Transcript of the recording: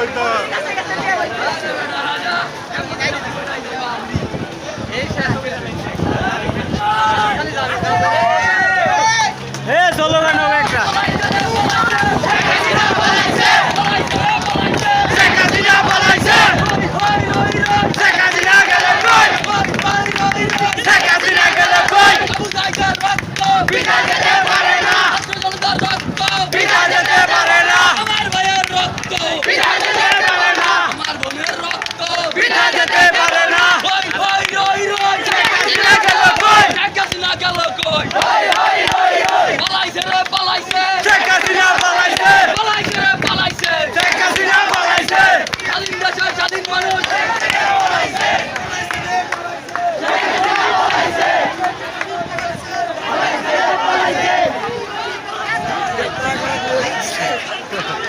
বিয়া পালাইছে রে পালাইছে শেখ হাসিনা পালাইছে পালাইছে রে পালাইছে শেখ হাসিনা পালাইছে স্বাধীন দেশের স্বাধীন মানুষ Thank you.